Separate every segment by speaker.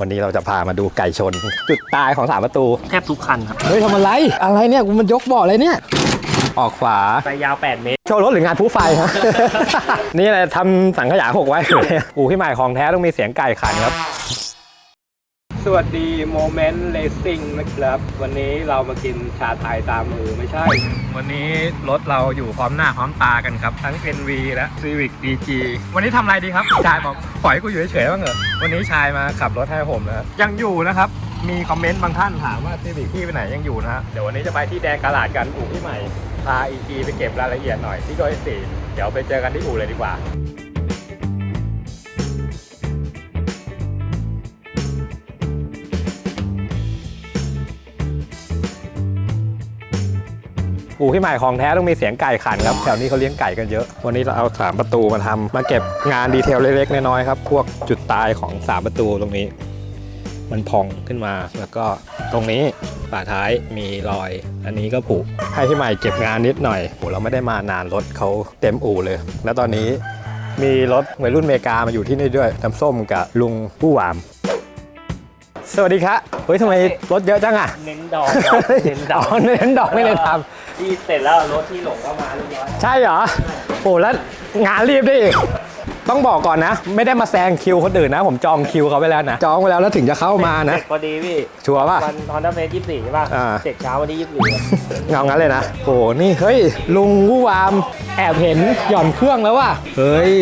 Speaker 1: วันนี้เราจะพามาดูไก่ชน จุดตายของสามประตู
Speaker 2: แทบทุกคันครับ
Speaker 1: เฮ้ยทำอะไร อะไรเนี่ยกูมันยกเบาะอะไรเนี่ย ออกขวา
Speaker 2: ไปยาว 8 เมตร
Speaker 1: โชว์รถหรืองานผู้ไฟฮะ นี่แหละทำสังขยาหกไว้ อู่พี่ใหม่ของแท้ต้องมีเสียงไก่ขันครับ สวัสดีโมเมนต์เลสซิ่งนะครับ วันนี้เรามากินชาไทยตามมือไม่ใช่ วันนี้รถเราอยู่พร้อมหน้าพร้อมตากันครับ ทั้ง NV และ Civic DG วันนี้ทำอะไรดีครับ ชายบอกปล่อยกูอยู่เฉยๆบ้างเหรอวันนี้ชายมาขับรถให้ผมนะยังอยู่นะครับ มีคอมเมนต์บางท่านถามว่า Civic พี่ไปไหนยังอยู่นะฮะเดี๋ยววันนี้จะไปที่แดงกาลาดกันอู่พี่ใหม่พา EG ไปเก็บรายละเอียดหน่อยที่โดยสี่เดี๋ยวไปเจอกันที่อู่เลยดีกว่า อู่พี่ใหม่ของแท้ต้องมีเสียงไก่ขันครับแถวนี้เขาเลี้ยงไก่กันเยอะ วันนี้เราเอาสามประตูมาทำมาเก็บงานดีเทลเล็กๆน้อยๆครับ พวกจุดตายของสามประตูตรงนี้ มันพองขึ้นมาแล้วก็ตรงนี้ฝาท้ายมีรอย อันนี้ก็ผุให้พี่ใหม่เก็บงานนิดหน่อยโหเราไม่ได้มานานรถเขาเต็มอู่เลย แล้วตอนนี้มีรถวัยรุ่นเมกามาอยู่ที่นี่ด้วยน้ำส้มกับลุงผู้หวาม สวัสดีครับเฮ้ยทำไมรถเยอะจังอะ
Speaker 2: เน้นดอกครับเน้นด
Speaker 1: อ๋
Speaker 2: อ
Speaker 1: อกเน้นดอกไม่ได้ทำ
Speaker 2: ที่เสร็จแล้วรถที่หลงก็มาเรียบร้อย
Speaker 1: ใช่เหรอโอ้แล้วงานรีบได้อีกต้องบอกก่อนนะ ไม่ได้มาแซงคิวคนอื่นนะ ผมจองคิวเขาไปแล้วนะ จองไปแล้วแล้วถึงจะเข้ามานะ
Speaker 2: เสร็จพอดีพี่
Speaker 1: ชัวร์ป่ะ
Speaker 2: วันฮอนด้าเฟสยี่สิบสี่ใช่ป่ะ
Speaker 1: อ่า
Speaker 2: เสร็จเช้าวันที่ยี่สิบสี่
Speaker 1: เงางั้นเลยนะโอ้นี่เฮ้ย ลุงวู้วาม แอบเห็นหย่อนเครื่องแล้วว่ะเฮ้ย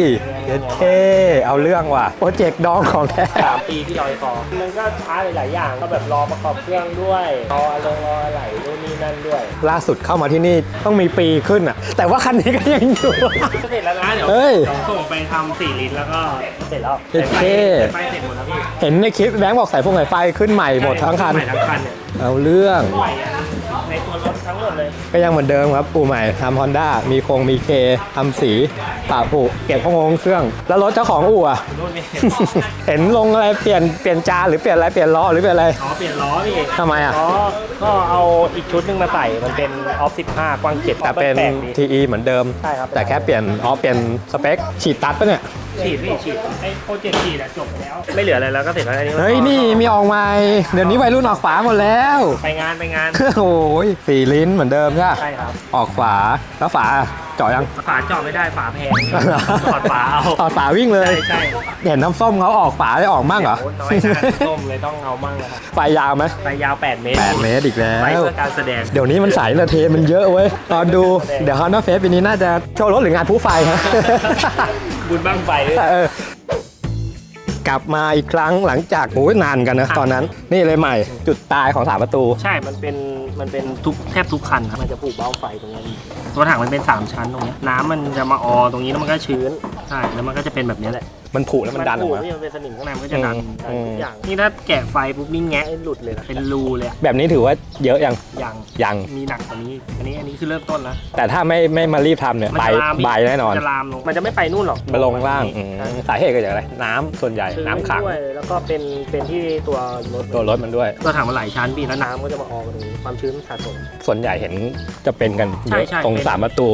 Speaker 1: เด็ดเท่เอาเรื่องว่ะ โปรเจกต์ดองของแท้
Speaker 2: สามปีที่ลอยคอมันก็ช้าหลายๆอย่างก็แบบรอประกอบเครื่องด้วยรอลงรออะไรนู่นนี่นั่นด้วย
Speaker 1: ล่าสุดเข้ามาที่นี่ต้องมีปีขึ้นอะ แต่ว่าคันนี้ก็ยังอยู่
Speaker 2: ก็เสร็จแล้วนะเดี๋ยว
Speaker 1: เฮ้ย
Speaker 2: เดี๋ยวส่งไปทำสี่ลิ้นแล้วก็เสร็จแล้ว
Speaker 1: เท่
Speaker 2: ไฟไฟเสร็จหมดแล้วพี่
Speaker 1: เห็นในคลิปแบงค์บอกสายฟงสายไฟขึ้นใหม่หมดทั้งคัน
Speaker 2: ใหม่ทั้งคันเนี่ย
Speaker 1: เอาเรื่อง
Speaker 2: ใหม่อะในตัวรถทั้งหมดเลย
Speaker 1: ก็ยังเหมือนเดิมครับอู่ใหม่ทำฮอนด้ามีโครงมีเคทำสีปะปุเก็บข้องงเครื่อง แล้วรถเจ้าของอู่อะ
Speaker 2: นู่นนี่
Speaker 1: เห็นลงอะไรเปลี่ยนเปลี่ยนจานหรือเปลี่ยนอะไรเปลี่ยนล้อหรือเปลี่ยนอะไร
Speaker 2: อ๋อเปลี่ยนล้อพี่
Speaker 1: ทำไมอะ
Speaker 2: ล้อก็เอาอีกชุดหนึงมาใส่มันเป็นออฟ15กว้าง7
Speaker 1: แต่เป็น
Speaker 2: แปลกดี
Speaker 1: TE เหมือนเดิม
Speaker 2: ใช่ครับ
Speaker 1: แต่แค่เปลี่ยนอ๋อเปลี่ยนสเปคฉีดตัดปะเนี่ย
Speaker 2: ฉีดพี่ฉีดไอ้โปรเจกต์ฉีดอะจบไปแล้ว ไม่เหลืออะไรแล้วก็เสร็จแล้วอันนี้
Speaker 1: เฮ้ยนี่มีออกใหม่เดี๋ยวนี้วัยรุ่นออกฝาหมดแล้ว
Speaker 2: ไปงานไปงาน
Speaker 1: โอ้ยสี่ลิ้นเหมือนเดิมใช่ปะ
Speaker 2: ใช่ครับ
Speaker 1: ออกฝาแล้วฝาเจาะยัง
Speaker 2: ฝาเจาะไม่ได้ฝาแพงถอดฝาเอา
Speaker 1: ถอดฝาวิ่งเลย
Speaker 2: ใช่ใช่
Speaker 1: เห็นน้ำส้มเขาออกฝาได้ออกมั่งเหรอ
Speaker 2: โน้อยนะส้มเลยต้องเอามั่งนะครับ
Speaker 1: ไฟยาวไหม
Speaker 2: ไปยาว 8 เมตร
Speaker 1: แปดเมตรอีกแล้
Speaker 2: ไป
Speaker 1: ว
Speaker 2: เพื่อการแสดง
Speaker 1: เดี๋ยวนี้มันสายระเทมันเยอะเว้ยตอนดูเดี๋ยวฮอนด้าเฟสปีนี้น่าจะโชว์รถหรืองานผู้ไฟฮะ
Speaker 2: บุญบ้างไฟด้วย
Speaker 1: เออกลับมาอีกครั้งหลังจากโอ้ยนานกันนะตอนนั้น นี่เลยใหม่ จุดตายของสามประตู
Speaker 2: ใช่ มันเป็น มันเป็นทุกแทบทุกคันครับมันจะผูกเบ้าไฟตรงนี้ตัวถังมันเป็น 3 ชั้นตรงเนี้ยน้ำมันจะมาออตรงนี้แล้วมันก็ชื้น ใช่ แล้วมันก็จะเป็นแบบนี้แหละ
Speaker 1: มันผุแล้วมันดันออก
Speaker 2: ผูก
Speaker 1: มา
Speaker 2: ที่มันเป็นสนิมข้างในมันก็จะดัน
Speaker 1: อืม
Speaker 2: ดันทุ
Speaker 1: อื
Speaker 2: ก
Speaker 1: ม
Speaker 2: อย่างนี่ถ้าแกะไฟปุ๊บนี่แงะให้หลุดเลยนะเป็นรูเลยอะ
Speaker 1: แบบนี้ถือว่าเยอะยัง
Speaker 2: อย่าง
Speaker 1: ยัง
Speaker 2: มีหนักกว่านี้อันนี้อันนี้คือเริ่มต้นนะ
Speaker 1: แต่ถ้าไม่ไม่มารีบทำเนี่ย
Speaker 2: มั
Speaker 1: ไป
Speaker 2: จะลาม
Speaker 1: ใบแน่นอน
Speaker 2: จะลามลงมันจะไม่ไปนู่นหรอก
Speaker 1: มาลงล่างอืม
Speaker 2: ใช่
Speaker 1: สาเหตุเกิดจากอะไร น้ำส่วนใหญ่
Speaker 2: ชื้
Speaker 1: น้ำขัง
Speaker 2: ด้วยแล้วก็เป็นเป็นที่ตัวรถ
Speaker 1: ตัวรถมันด้วย
Speaker 2: ตัวถังมันหลายชั้นพี่แล้วน้ำก็จะมาออตรงนี้ความชื้นสะสม
Speaker 1: ส่วนใหญ่เห็นจะเป็นกันเย
Speaker 2: ใช่
Speaker 1: อะ
Speaker 2: ใช่
Speaker 1: ตรง
Speaker 2: เป็น
Speaker 1: สามประตู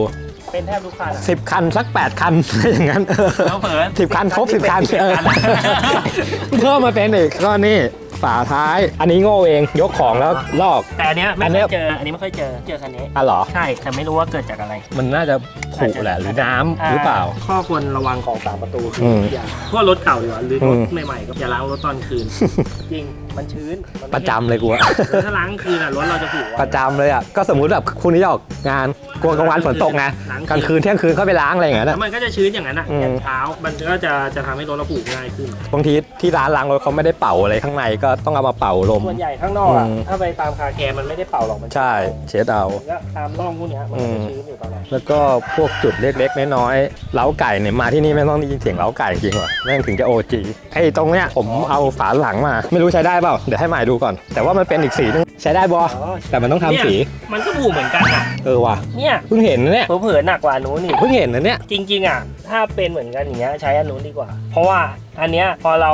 Speaker 2: เป็นแทบทุกคันอะ
Speaker 1: สิบคันสักแปดคัน อย่างนั้น
Speaker 2: แล้วเผลอ
Speaker 1: สิบคันครบสิบคัน
Speaker 2: สิบ
Speaker 1: เออ
Speaker 2: คัน
Speaker 1: เพิ่มมาเป็นอีกก็นี่ฝาท้าย อันนี้โง่เองยกของแล้วลอก
Speaker 2: แต่อันเนี้ยไม่
Speaker 1: อัน
Speaker 2: เค
Speaker 1: เนี้ย
Speaker 2: ยเจอ อันนี้ไม่ค่อยเจอ เจอคันนี้
Speaker 1: อะเหรอ
Speaker 2: ใช่ แต่ไม่รู้ว่าเกิดจากอะไร
Speaker 1: มันน่าจะผุแหละหรือน้ำหรือเปล่า
Speaker 2: ข้อควรระวังของสามประตูคือ
Speaker 1: ม
Speaker 2: อย่าพวกรถเก่าดีกว่าหรือรถ
Speaker 1: อืม
Speaker 2: ใหม่ๆก็อย่าล้างรถตอนคืน จริง มันชื้นมัน
Speaker 1: ป
Speaker 2: ไม่
Speaker 1: ระจำเลยกูอะ
Speaker 2: เออถ้าล้างคืนอะรถเราจะผุ
Speaker 1: ประจำเลยอะ ก็สมมุติแบบคุณนี้จะออกงานกลัวกลางวันฝนตกไง
Speaker 2: ล้าง
Speaker 1: กลางคืนเที่ยงคืนเข้าไปล้างอะไรอย่างเงี้ย
Speaker 2: แล้
Speaker 1: นะ
Speaker 2: วมันก็จะชื้นอย่างนั้นอะ
Speaker 1: อืม
Speaker 2: ยันเช้ามันก็จะจะทำให้รถเราผุง่ายขึ้น
Speaker 1: บางทีที่ร้านล้างรถเขาไม่ได้เป่าอะไรข้างในก็ต้องเอามาเป่าลม
Speaker 2: ส่วนใหญ่ข้างนอกอะ
Speaker 1: อืม
Speaker 2: ถ้าไปตามคาแคร์มันไม่ได้เป่าหรอกมัน
Speaker 1: ใช่เช็ดเอา
Speaker 2: แล้วตามร่องพวกเนี้ยมันก็จะชื้นอยู่ตลอด
Speaker 1: แล้วก็พวกจุดเล็กๆน้อยๆเล้าไก่เนี่ยมาที่นี่ไม่ต้องได้ยินเสียงเล้าไก่จริงว่ะแม่งถึงจะโอจีไอ้ตรงเนี้ยผมเอาฝาหลังมา ไม่รู้ใช้ได้เปล่า เดี๋ยวให้หมายดูก่อน แต่ว่ามันเป็นอีกสีนึงใช้ได้บอ
Speaker 2: อ๋อ
Speaker 1: แต่มันต้องทำสี
Speaker 2: เนี่ยมันก็ผุเหมือนกันอะ
Speaker 1: เออว่ะ
Speaker 2: เนี่ย
Speaker 1: เพิ่งเห็นนะเนี่ย
Speaker 2: เผลอๆหนักกว่านู้นนี่
Speaker 1: เพิ่งเห็นนะเนี่ย
Speaker 2: จริงๆอะ ถ้าเป็นเหมือนกันอย่างเงี้ยใช้อันนู้นดีกว่า เพราะว่าอันเนี้ยพอเรา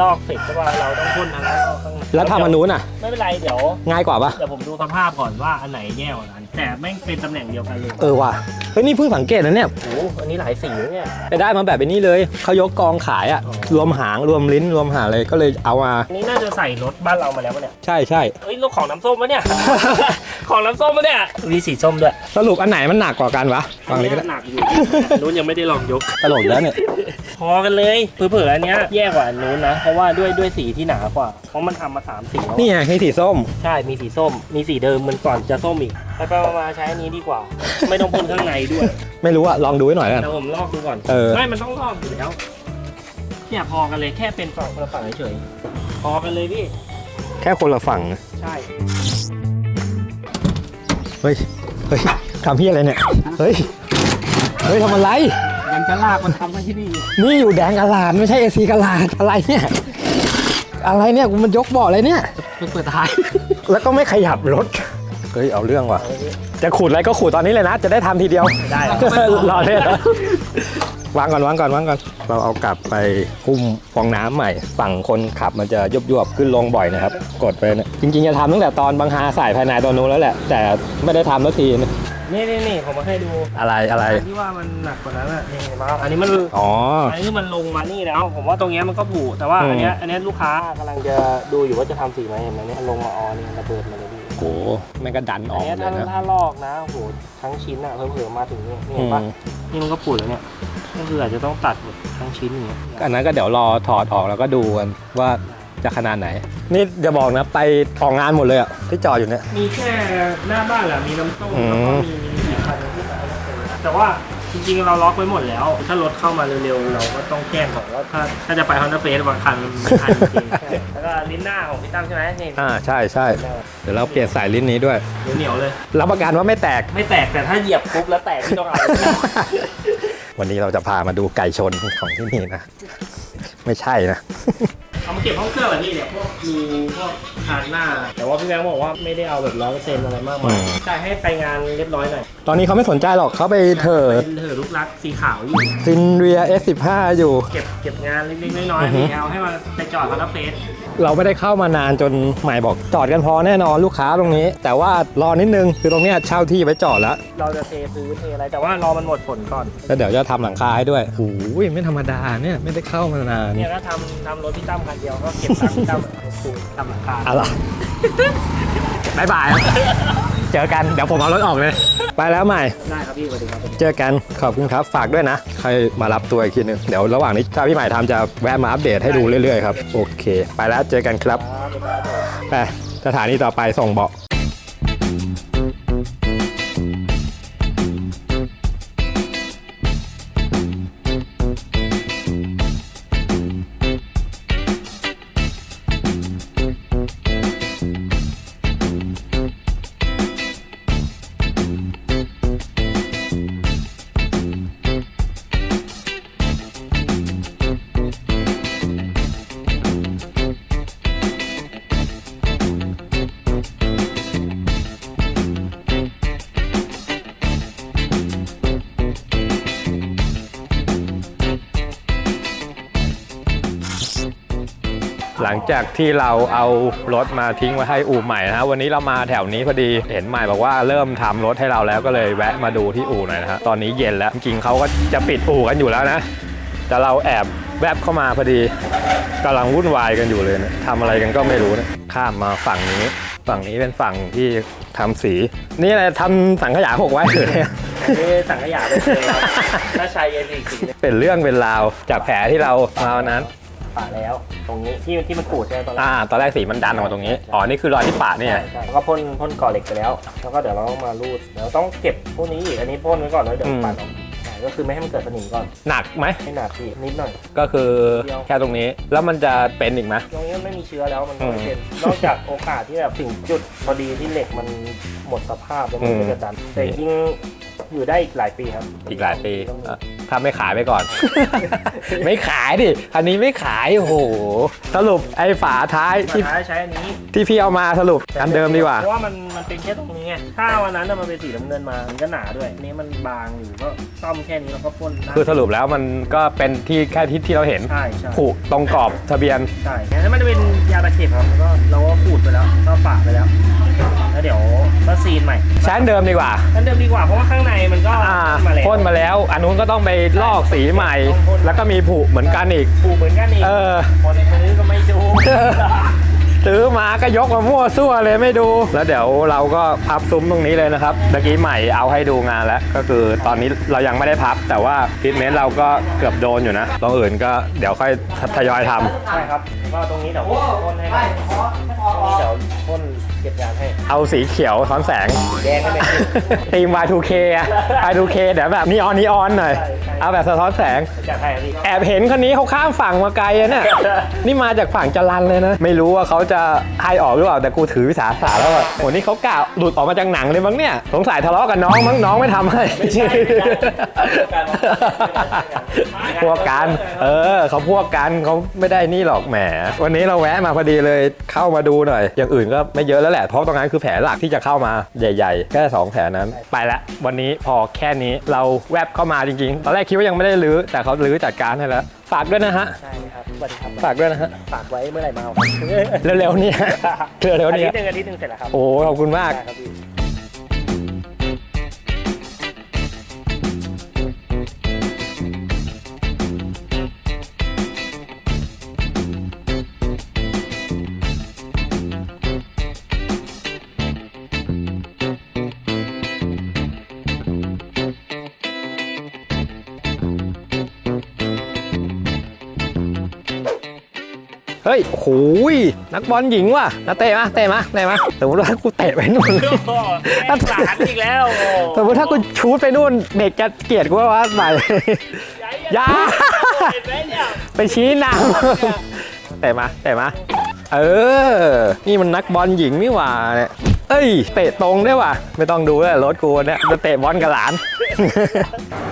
Speaker 2: ลอกเสร็จใช่ป่ะเราต้องพ่นทางข้างนอกข้างใน
Speaker 1: แล้วทำอันนู้นอะ
Speaker 2: ไม่เป็นไรเดี๋ยว
Speaker 1: ง่ายกว่าปะ
Speaker 2: เดี๋ยวผมดูสภาพก่อนว่าอันไหนแย่กว่ากันแต่แม่งเป็นตำแหน่งเดียวกันเลย
Speaker 1: เออว่ะเฮ้ยนี่เพิ่งสังเกตนะเนี่ย
Speaker 2: โอ้โหอันนี้หลายสีนะเนี่ย
Speaker 1: ไปได้มาแบบนี้เลยเขายกกองขายอะ
Speaker 2: อ๋อ
Speaker 1: รวมหางรวมลิ้นรวมหางเลยก็เลยเอามา
Speaker 2: อันนี้น่าจะใส่รถบ้านเรามาแล้วปะเนี่ย
Speaker 1: ใช่ใช่
Speaker 2: เฮ้ยรถของน้ำส้มปะเนี่ย ของน้ำส้มปะเนี่ยมีสีส้มด้วย
Speaker 1: สรุปอันไหนมันหนักกว่ากันวะวางนี้ก็ได้
Speaker 2: หนักอยู่นู้นยังไม่ได้ลองยก
Speaker 1: ตลกแล้วเนี่ย
Speaker 2: พอกันเลยเผื่อๆอันเนี้ยแย่กว่าอันนู้นนะ เพราะว่าด้วยด้วยสีที่หนากว่า เพราะมันทำมาสามสีแล้ว
Speaker 1: นี่ไงนี่สีส้ม
Speaker 2: ใช่มีสีส้ม มีสีเดิมมันก่อนจะส้มอีกไปไปๆมาๆใช้อันนี้ดีกว่า ไม่ต้องพ่นข้างในด้วย
Speaker 1: ไม่รู้อะลองดูให้หน่อยแล้วกัน
Speaker 2: แต่ผมลอกดูก่อน
Speaker 1: เออ
Speaker 2: ไม่มันต้องลอกอยู่แล้วเนี่ยพอกันเลยแค่เป็นฝั่งคนละฝั่งเฉยๆพอกันเลยพี่
Speaker 1: แค่คนละฝั่ง
Speaker 2: ใช่
Speaker 1: เฮ้ย เฮ้ยทำพี่อะไรเนี่ย เฮ้ย เฮ้ยทำอะไร
Speaker 2: ยังจะลากมันทำมาที่นี่
Speaker 1: นี่อยู่แดงกะลาดไม่ใช่เอซีกะลาดอะไรเนี่ย อะไรเนี่ยกูมันยกเบาะอะไรเนี่ย
Speaker 2: เพิ่งเปิดท้าย
Speaker 1: แล้วก็ไม่ขยับรถ เฮ้ยเอาเรื่องว่ะ จะขูดอะไรก็ขูดตอนนี้เลยนะ จะได้ทำทีเดียว
Speaker 2: ได้
Speaker 1: รอเล่นนะ วางก่อนวางก่อนวางก่อนเราเอากลับไปหุ้มฟองน้ำใหม่ฝั่งคนขับมันจะยุบยวบๆขึ้นลงบ่อยนะครับ กดไปเนี่ยจริงๆจะทำตั้งแต่ตอนบางฮาใส่ภายในตอนนู้นแล้วแหละ แต่ไม่ได้ทำสักทีนะ
Speaker 2: นี่นี่นี่ผมมาให้ดู
Speaker 1: อะไรอะไร
Speaker 2: ที่ว่ามันหนักกว่านั้นอะนี่เห็นไหมอันนี้มัน
Speaker 1: อ๋อ
Speaker 2: อันนี้มันลงมานี่แล้วผมว่าตรงเนี้ยมันก็ผูแต่ว่า
Speaker 1: อืม
Speaker 2: อันเนี้ยอันเนี้ยลูกค้ากำลังจะดูอยู่ว่าจะทำสีไหมเห็นไหมเนี่ยลงมาออเนี่ยระเบิดมาเลยพี่
Speaker 1: โหแม่งก็ดันอ
Speaker 2: อั
Speaker 1: อนก
Speaker 2: เนี้ย
Speaker 1: เล
Speaker 2: ถ้าย
Speaker 1: นะ
Speaker 2: ถ้าลอกนะโอ้โหทั้งชิ้นอะเพิ่มๆมาถึงเนี่ยนี่
Speaker 1: อื
Speaker 2: เห็น
Speaker 1: ม
Speaker 2: ปะนี่มันก็ปูดแล้วเนี่ยก็คืออาจจะต้องตัดหมดทั้งชิ้นอย่างเงี้ย
Speaker 1: อันนั้นก็เดี๋ยวรอถอดออกแล้วก็ดูกันว่าจะขนาดไหน นี่จะบอกนะไปออกงานหมดเลยอะที่จอดอยู่เนี่ย
Speaker 2: มีแค่หน้าบ้านแหละมีน้ำส้ม
Speaker 1: อืม
Speaker 2: แล้วก็มีสีพันธุ์ที่แบบแต่ว่า จริงๆ เราล็อกไว้หมดแล้ว ถ้ารถเข้ามาเร็วๆ เราก็ต้องแจ้งก่อนว่าถ้าถ้าจะไปฮอนด้าเฟสบางคันมันทันจริงๆใช่แล้วก็ลิ้นหน้าของพี่ตั้มใช่ไหมนี่
Speaker 1: อ่าใช่ใช่เดี๋ยวเราเปลี่ยนสายลิ้นนี้ด้วย
Speaker 2: เหนียวๆเลย
Speaker 1: รับประกันว่าไม่แตก
Speaker 2: ไม่แตกแต่ถ้าเหยียบปุ๊บแล้วแตกที่ต้องเอา
Speaker 1: วันนี้เราจะพามาดูไก่ชนของที่นี่นะ ไม่ใช่นะ
Speaker 2: เอามาเก็บห้องเครื่องแบบนี้เนี่ยพวกมีพวกคานหน้า แต่ว่าพี่แบงค์บอกว่าไม่ได้เอาแบบร้อยเปอร์เซ็นต์อะไรมาก
Speaker 1: อื
Speaker 2: มาย
Speaker 1: ม
Speaker 2: ใช่ให้ไปงานเรียบร้อยหน่อย
Speaker 1: ตอนนี้เขาไม่สนใจหรอกเขาไปเถอะ
Speaker 2: เป็นเถอะลูกรักสีขาวอยู่
Speaker 1: ซินเรีย S15 อยู่
Speaker 2: เก็บเก็บงานเล็กๆน้อย
Speaker 1: อือ
Speaker 2: ๆ
Speaker 1: ฮึ
Speaker 2: นี่เอาให้มาไปจอดฮอนด้าเฟส
Speaker 1: เราไม่ได้เข้ามานานจนหมายบอก จอดกันพอแน่นอนลูกค้าตรงนี้ แต่ว่ารอนิดนึงคือตรงเนี้ยเช่าที่ไว้จอดแล้ว
Speaker 2: เราจะเทซื้อเทอะไรแต่ว่ารอมันหมดผลก่อน
Speaker 1: แล้วเดี๋ยวจะทำหลังคาให้ด้วยโอ้ยไม่ธรรมดาเนี่ยไม่ได้เข้ามานาน
Speaker 2: เนี่ยก็ทำทำรถพี่ตั้มคันเดียวก็เก็บตังค์พี่ตั้มปูนทำหลังคา
Speaker 1: อะไรบายบายครับเจอกัน เดี๋ยวผมเอารถออกเลย ไปแล้วใหม่
Speaker 2: ได้ครับพี่สวัสดีครับ
Speaker 1: เจอกัน ขอบคุณครับ ฝากด้วยนะใครมารับตัวอีกทีนึง เดี๋ยวระหว่างนี้ถ้าพี่ใหม่ทำจะแวะมาอัปเดตให้ดูเรื่อยๆครับ โอเค ไปแล้วเจอกันครับ ไปสถานีต่อไปส่งเบาะ จากที่เราเอารถมาทิ้งไว้ให้อู่ใหม่นะฮะวันนี้เรามาแถวนี้พอดีเห็นใหม่บอกว่าเริ่มทำรถให้เราแล้วก็เลยแวะมาดูที่อู่หน่อยนะฮะตอนนี้เย็นแล้วจริงๆเขาก็จะปิดอู่กันอยู่แล้วนะ แต่เราแอบแวบเข้ามาพอดีกำลังวุ่นวายกันอยู่เลยนะทำอะไรกันก็ไม่รู้นะข้ามมาฝั่งนี้ ฝั่งนี้เป็นฝั่งที่ทำสี นี่อะไรทำสังขยาหกไว้หรืออะไร
Speaker 2: นี่สังขยาไปเลยครับถ้าใช้เอ็นอีกสีเนี่ย
Speaker 1: เป็นเรื่องเป็นราวจากแผลที่เรามาวันนั้น
Speaker 2: ปะแล้ว ตรงนี้ที่ที่มันปูดใช่ไหมตอนแรก
Speaker 1: อ่า ตอนแรกสีมันดันออกมาตรงนี้ อ๋อ นี่คือรอยที่ปะเนี่ย
Speaker 2: ใช่ใช่แล้วก็พ่นพ่นก่อเหล็กไปแล้ว แล้วก็เดี๋ยวเราต้องมารูดเดี๋ยวต้องเก็บพวกนี้อีกอันนี้พ่นไว้ก่อนแล้วเดี๋ยว
Speaker 1: อืม
Speaker 2: ปั่นออกใช่ก็คือไม่ให้มันเกิดสนิมก่อน
Speaker 1: หนักไหม
Speaker 2: ให้หนาพี่นิดหน่อย
Speaker 1: ก็คือ
Speaker 2: เดียว
Speaker 1: แค่ตรงนี้ แล้วมันจะเป็นอีกไหม
Speaker 2: ตรงนี้มันไม่มีเชื้อแล้วมันก็
Speaker 1: อื
Speaker 2: ไม่
Speaker 1: ม
Speaker 2: เป็นนอกจากโอกาสที่แบบถึงจุดพอดีที่เหล็กมันหมดสภาพแล้วมัน
Speaker 1: อืม
Speaker 2: ก็จะดันแต่จริง อยู่ได้อีกหลายปีครับ
Speaker 1: อีกหลายปีเอ่อถ้าไม่ขายไปก่อน ไม่ขายดิอันนี้ไม่ขายโอ้โหสรุปไอ้ฝาท้าย
Speaker 2: สุ
Speaker 1: ที่
Speaker 2: ดท้ายใช้อันนี้
Speaker 1: ที่พี่เอามาสรุปอันเดิมดีกว่า
Speaker 2: เพราะว่ามันมันเป็นแค่ตรงนี้ไงถ้าวันนั้นน่ะมันเป็นสีน้ำเงินมามันก็หนาด้วยอันนี้มันบางอยู่ก็ซ่อมแค่นี้แล้วก็พ่นหน้า
Speaker 1: คือสรุปแล้วมันก็เป็นที่แค่ที่ที่เราเห็น
Speaker 2: ใช่ใช่
Speaker 1: ผูกตรงกรอบทะเบียน
Speaker 2: ใช่แล้วมันจะเป็นยาตะเข็บครับแล้วก็เราก็ขูดไปแล้วก็ปะไใหม่
Speaker 1: ใช้อันเดิมดีกว่า
Speaker 2: อันเดิมดีกว่าเพราะว่าข้างในมันก็
Speaker 1: อ่า
Speaker 2: มาแล้ว
Speaker 1: พ่นมาแล้ว อันนู้นก็ต้องไปลอกสีใหม่ แล้วก็มีผูกเหมือนกันอีก
Speaker 2: ผูกเหมือนกันอีก
Speaker 1: เออ
Speaker 2: คนซื้อก็ไม่ดู
Speaker 1: ซื้อมาก็ยกมามั่วซั่วเลยไม่ดู แล้วเดี๋ยวเราก็พับซุ้มตรงนี้เลยนะครับเมื่อกี้ใหม่เอาให้ดูงานแล้ว ก็คือตอนนี้เรายังไม่ได้พับ แต่ว่าฟิตเมนต์เราก็เกือบโดนอยู่นะตรงอื่นก็เดี๋ยวค่อยทยอยทำ
Speaker 2: ใช่ครับแล้วก็ตรงนี้เดี๋ยวพ่นให้ตรงนี้เดี๋ยวพ่นเก็บยางให้
Speaker 1: เอาสีเขียวซ้อนแสง
Speaker 2: แดงให้ไหม
Speaker 1: ทีม Y2K อะ Y2K เดี๋ยวแบบนีออนนีออนหน่อย
Speaker 2: ใช่ใช่
Speaker 1: เอาแบบสะท้อนแสง
Speaker 2: จัดให้พี่
Speaker 1: แอบเห็นคนนี้เขาข้ามฝั่งมาไกลอะเนี่ย นี่มาจากฝั่งจรันเลยนะ ไม่รู้ว่าเขาจะให้ออกหรือเปล่า แต่กูถือวิสาสะแล้วอะโหนี่เขากล่าวหลุดออกมาจากหนังเลยมั้งเนี่ย สงสัยทะเลาะกับน้องมั้งน้องไม่ทำให้
Speaker 2: ไม่ใช่ไม่ใช่พวกกัน
Speaker 1: พวกกัน เออเขาพวกกันเขาไม่ได้นี่หรอกแหม วันนี้เราแวะมาพอดีเลยเข้ามาดูหน่อย อย่างอื่นก็ไม่เยอะแล้วแหละเพราะตรงนั้นคือแผลหลักที่จะเข้ามาใหญ่ ๆ แค่สองแผลนั้น ไปละวันนี้พอแค่นี้เราแวบเข้ามาจริงๆตอนแรกคิดว่ายังไม่ได้รื้อแต่เขารื้อจัดการให้แล้วฝากด้วยนะฮะ
Speaker 2: ใช่ครับสวัสดีครับ
Speaker 1: ฝากด้วยนะฮะ
Speaker 2: ฝากไว้เมื่อไหร่มาเอา
Speaker 1: เร็วๆเนี่ยเร็วๆ
Speaker 2: อาทิ
Speaker 1: เนี่
Speaker 2: ต
Speaker 1: ย
Speaker 2: ย์หนึ่งอาทิตย์หนึ่งเสร็จแล้วครับ
Speaker 1: โอ้ขอบคุณมาก
Speaker 2: ได้ครับพี่
Speaker 1: เฮ้ยโอ้โหยนักบอลหญิงว่ะนาเตะมาเตะมาเตะมาสมมติว่ากูเตะไปนู่น
Speaker 2: โอ้โหแม่งหลานอีกแล้วโอ้
Speaker 1: สมมติถ้ากูชูดไปนู่นเด็กจะเกลียดกูว่าใหม่ อย่า
Speaker 2: เห็นไหมเนี่ย
Speaker 1: ไปชี้นำ เตะมาเตะมาเออ นี่มันนักบอลหญิงนี่หว่าเนี่ยเอ้ย เตะตรงได้ว่ะ ไม่ต้องดูแล้วรถกูเนี่ยจะเตะบอลกับหลาน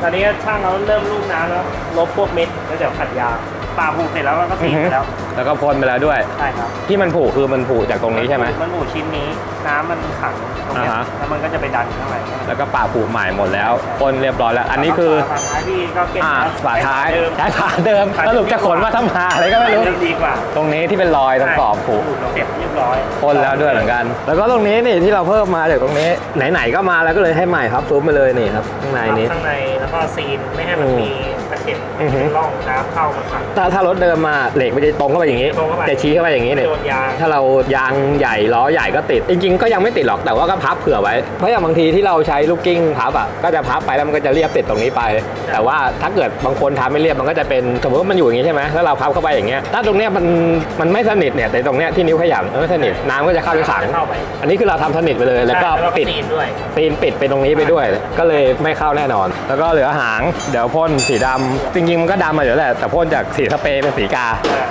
Speaker 2: ตอนนี้ช่างเขาเริ่มลูกน้ำแล้วลบพวกเม็ดแล้วเดี๋ยวขัดยาง ป่าผูกเสร็จแล้วก็ซีนไปแล้ว
Speaker 1: แล้วก็พ่นไปแล้วด้วย
Speaker 2: ใช่ครับ
Speaker 1: ที่มันผูกคือมันผูกจากตรงนี้ใช่ไหม
Speaker 2: มันหมูชิ้นนี้น้ำมันขังตรงเนี้ย
Speaker 1: อ่าฮะ
Speaker 2: แล้วมันก็จะไปดันข้างใน
Speaker 1: แล้วก็ป่าผูกใหม่หมดแล้วพ่นเรียบร้อยแล้ว อันนี้คือ
Speaker 2: ฝาท้ายพี่ก็เก็บ
Speaker 1: อ่า
Speaker 2: แล้ว
Speaker 1: ฝาท้าย
Speaker 2: เดิม
Speaker 1: ใช้ฝาเดิมสรุปจะขนมาทำหาอะไรก็ไม่รู้
Speaker 2: เดิมดีกว่า
Speaker 1: ตรงนี้ที่เป็นรอยตรงกรอบผูก
Speaker 2: เสร็จเรียบร้อย
Speaker 1: พ่นแล้วด้วยเหมือนกัน แล้วก็ตรงนี้นี่ที่เราเพิ่มมาจากตรงนี้ไหนๆก็มาแล้วก็เลยให้ใหม่ครับซูมไปเลยนี่ครับข้างในนี้
Speaker 2: ข้างในแล้วก็ซีนไม่ให้มันมีตะ เข็บ
Speaker 1: อือฮึ
Speaker 2: เป็นร่องน้ำเข้ามาขัง
Speaker 1: ถ้าถ้ารถเดิมมาเหล็กมันจะตรงเข้าไปอย่างนี้
Speaker 2: ตรงเข้าไป
Speaker 1: จะชี้เข้าไปอย่างนี้เนี่ย
Speaker 2: โดนยาง
Speaker 1: ถ้าเรายางใหญ่ล้อใหญ่ก็ติด จริง ๆ ก็ยังไม่ติดหรอกแต่ว่าก็พับเผื่อไว้ เพราะอย่างบางทีที่เราใช้ลูกกิ้งพับอะก็จะพับไปแล้วมันก็จะเรียบติดตรงนี้ไป แต่ว่าถ้าเกิดบางคนทำไม่เรียบมันก็จะเป็นสมมติว่ามันอยู่อย่างนี้ใช่ไหมแล้วเราพับเข้าไปอย่างเงี้ยถ้าตรงเนี้ยมันมันไม่สนิทเนี่ยแต่ตรงเนี้ยที่นิ้วขยับมันไม่สนิทน้ำก็จะเข้าไปขัง
Speaker 2: เข้าไป
Speaker 1: อันนี้คือเราทำสนิทไปเลยแล้วก็
Speaker 2: ใช่
Speaker 1: ปิด
Speaker 2: ซีนด้วย
Speaker 1: ซีนปิดไปตรงนี้ไปด้วย ก็เลยไม่เข้าแน่นอน แล้วก็เหลือหาง เดี๋ยวพ่นสีดำจริงๆมันก็ดำมาอยู่แล้วแหละ แต่พ่นจากสีสเปรย์เป็นสีกา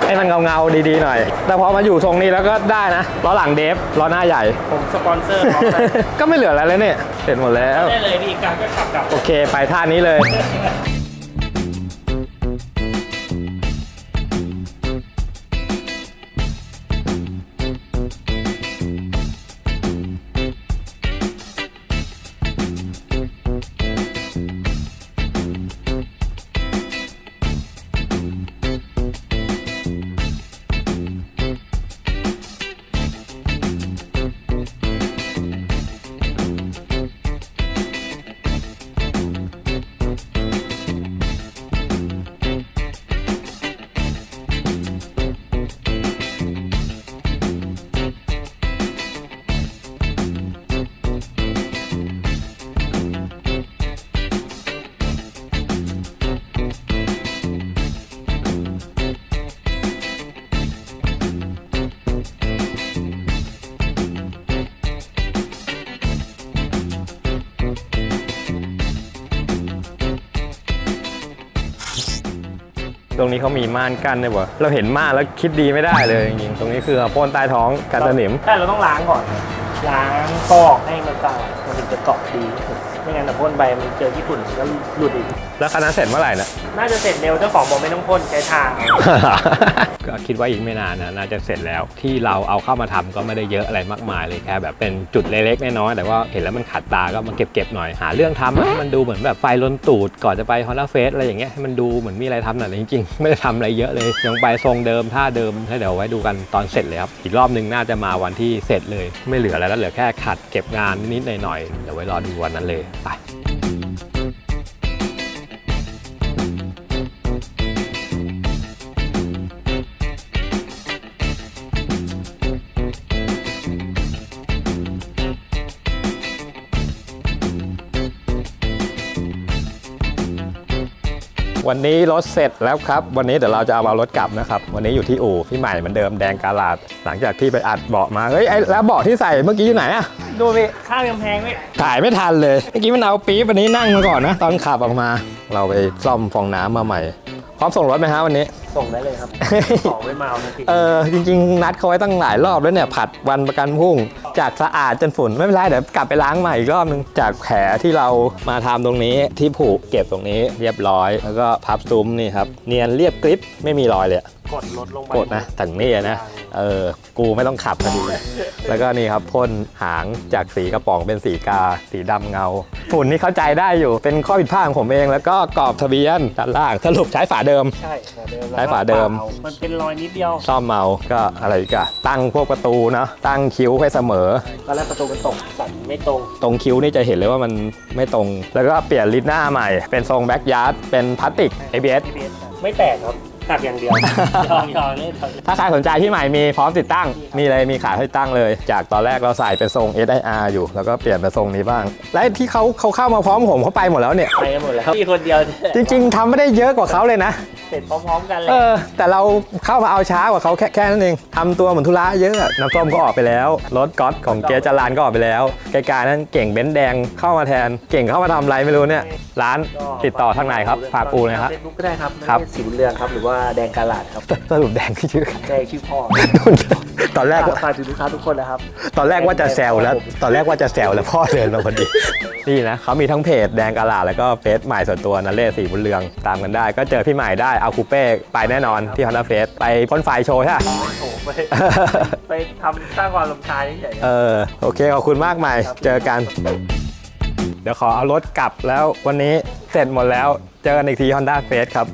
Speaker 1: ให้มันเงาๆดีๆหน่อย แต่พอมาอยู่ทรงนี้แล้วก็ได้นะล้อหลังเดฟล้อหน้าใหญ่
Speaker 2: ผมสปอนเซอร์พร้อมเลย
Speaker 1: ก็ไม่เหลืออะไรแล้วเนี่ยเสร็จหมดแล้ว
Speaker 2: ได้เลยพี่การก็ขับกลับ
Speaker 1: โอเค ไปท่านี้เลย ตรงนี้เขามีม่านกั้นด้วยวะเราเห็นม่านแล้วคิดดีไม่ได้เลยจริงๆตรงนี้คือเอาพ่นใต้ท้องกันสนิม
Speaker 2: ใช่เราต้องล้างก่อน ล้างฟอกให้มันสะอาดมันถึงจะเกาะดี ไม่งั้นแต่พ่นไปมันเจอที่ฝุ่นก็หลุดอีก
Speaker 1: แล้วคันนั้นเสร็จเมื่อไหร่นะ
Speaker 2: น่าจะเสร็จเร็วเจ้าของบอกไม่ต้องพ่นใช้ทางเอา
Speaker 1: ก็คิดว่าอีกไม่นานนะน่าจะเสร็จแล้ว ที่เราเอาเข้ามาทำก็ไม่ได้เยอะอะไรมากมายเลยแค่แบบเป็นจุดเล็กๆน้อยๆแต่ว่าเห็นแล้วมันขัดตาก็มาเก็บๆหน่อยหาเรื่องทำให้มันดูเหมือนแบบไฟล้นตูดก่อนจะไป Honda f a c e อะไรอย่างเงี้ยให้มันดูเหมือนมีอะไรทำหน่อยแต่จริงๆ ไม่ได้ทำอะไรเยอะเลยยังไปทรงเดิมท่าเดิมให้เดี๋ยวไว้ดูกันตอนเสร็จเลยครับอีกรอบหนึงน่าจะมาวันที่เสร็จเลย ไม่เหลืออะไรแล้วเหลือแค่ขัดเก็บงานนิดๆหน่อยๆเดี๋ยวไว้รอดูวันนั้นเลยไป วันนี้รถเสร็จแล้วครับ วันนี้เดี๋ยวเราจะเอามารถกลับนะครับ วันนี้อยู่ที่อู่พี่ใหม่เหมือนเดิมแดงกาลาด หลังจากที่ไปอัดเบาะมา เฮ้ยไอ้แล้วเบาะที่ใส่เมื่อกี้อยู่ไหนอะ
Speaker 2: ดูไปข้างกำแพงไว้
Speaker 1: ถ่ายไม่ทันเลย เมื่อกี้มันเอาปี๊บวันนี้นั่งมาก่อนนะ ตอนขับออกมา เราไปซ่อมฟองน้ำมาใหม่ พร้อมส่งรถไหมฮะวันนี้
Speaker 2: ส่งได้เลยครับ ของไม่มาเอานาที
Speaker 1: เออจริง ๆ นัดเขาไว้ตั้งหลายรอบแล้วเนี่ยผัดวันประกันพรุ่ง จากสะอาดจนฝุ่นไม่เป็นไรเดี๋ยวกลับไปล้างใหม่อีกรอบนึงจากแผลที่เรามาทำตรงนี้ที่ผูกเก็บตรงนี้เรียบร้อย แล้วก็พับซุ้มนี่ครับเนียนเรียบกริบไม่มีรอยเลย
Speaker 2: กดลดลงไป
Speaker 1: กดนะถึงนี่อะนะเออกูไม่ต้องขับมาดีเลยแล้วก็นี่ครับพ่นหางจากสีกระป๋องเป็นสีกา สีดำเงา ฝุ่นนี่เข้าใจได้อยู่เป็นข้อผิดพลาดของผมเอง แล้วก็กรอบทะเบียนด้านล่างสรุปใช้ฝาเดิม
Speaker 2: ใช่ฝาเดิม
Speaker 1: ใช้ฝาเดิม
Speaker 2: แล้วก็ปล่ามันเป็นรอยนิดเดียว
Speaker 1: ซ่อมเมาก็อะไรอีกอะตั้งพวกประตูเนาะตั้งคิ้วให้เสมอ
Speaker 2: ตอนแรกประตูมันตกสั่นไม่ตรง
Speaker 1: ตรงคิ้วนี่จะเห็นเลยว่ามันไม่ตรง แล้วก็เปลี่ยนลิดหน้าใหม่ เป็นทรงแบ็กยาร์ดเป็นพลาสติก ABS
Speaker 2: ไม่แตกครับ ตักอย่างเดียวยอมยอมนี่
Speaker 1: ถ้าใครสนใจที่ใหม่มีพร้อมติดตั้ง มีเลยมีขายให้ตั้งเลย จากตอนแรกเราใส่เป็นทรง SIR อยู่ แล้วก็เปลี่ยนเป็นทรงนี้บ้าง และที่เขาเขาเข้ามาพร้อมผมเขาไปหมดแล้วเนี่ย
Speaker 2: ไปกันหมดแล้วพี่คนเดียวเนี่ย
Speaker 1: จริง ๆทำไม่ได้เยอะกว่าเขาเลยนะ
Speaker 2: เสร็จพร้อมๆกันเล
Speaker 1: เอยอแต่เราเข้ามาเอาช้ากว่าเขาแค่แค่นั้นเองทำตัวเหมือนธุระเยอะอะน้ำส้มก็ออกไปแล้ว รถก๊อตของเกียร์จารานก็ออกไปแล้วไกลๆนั้นเก่งเบนซ์แดงเข้ามาแทน เก่งเข้ามาทำอะไรไม่รู้เนี่ย ร้านติดต่อทางไหนครับ ฝากปูเลยครับ
Speaker 2: เฟซบุ๊กก็ได้ครับ
Speaker 1: ครับ
Speaker 2: สีบุญเรืองครับ หรือว่าแดงกาลาดครับ
Speaker 1: สรุปแดงคือชื่อ
Speaker 2: แดงชื่อพ่อ
Speaker 1: ตอนแรกว่า
Speaker 2: ฝากถึงลูกค้าทุกคนนะครับ
Speaker 1: ตอนแรกว่าจะแซวแล้ว ตอนแรกว่าจะแซวแล้วพ่อเดินมาพอดีนี่นะเขามีทั้งเพจแดงกาลาแล้วก็เฟซใหม่ส่วนตัวนันเล่สีบุญเรืองตามกันได้ ก็เจอพี่ใหม่ได้เอาคูเป้ไปแน่นอนที่ฮอนด้าเฟสไปพ่นไฟโชว์ใช่ไหม
Speaker 2: โอ้โหไปไปทำสร้างความลำคาญเฉยๆ
Speaker 1: เออโอเคขอบคุณมากใหม่
Speaker 2: ครับ
Speaker 1: เจอกัน เดี๋ยวขอเอารถกลับแล้ววันนี้เสร็จหมดแล้วเจอกันอีกที Honda f a c e ครับ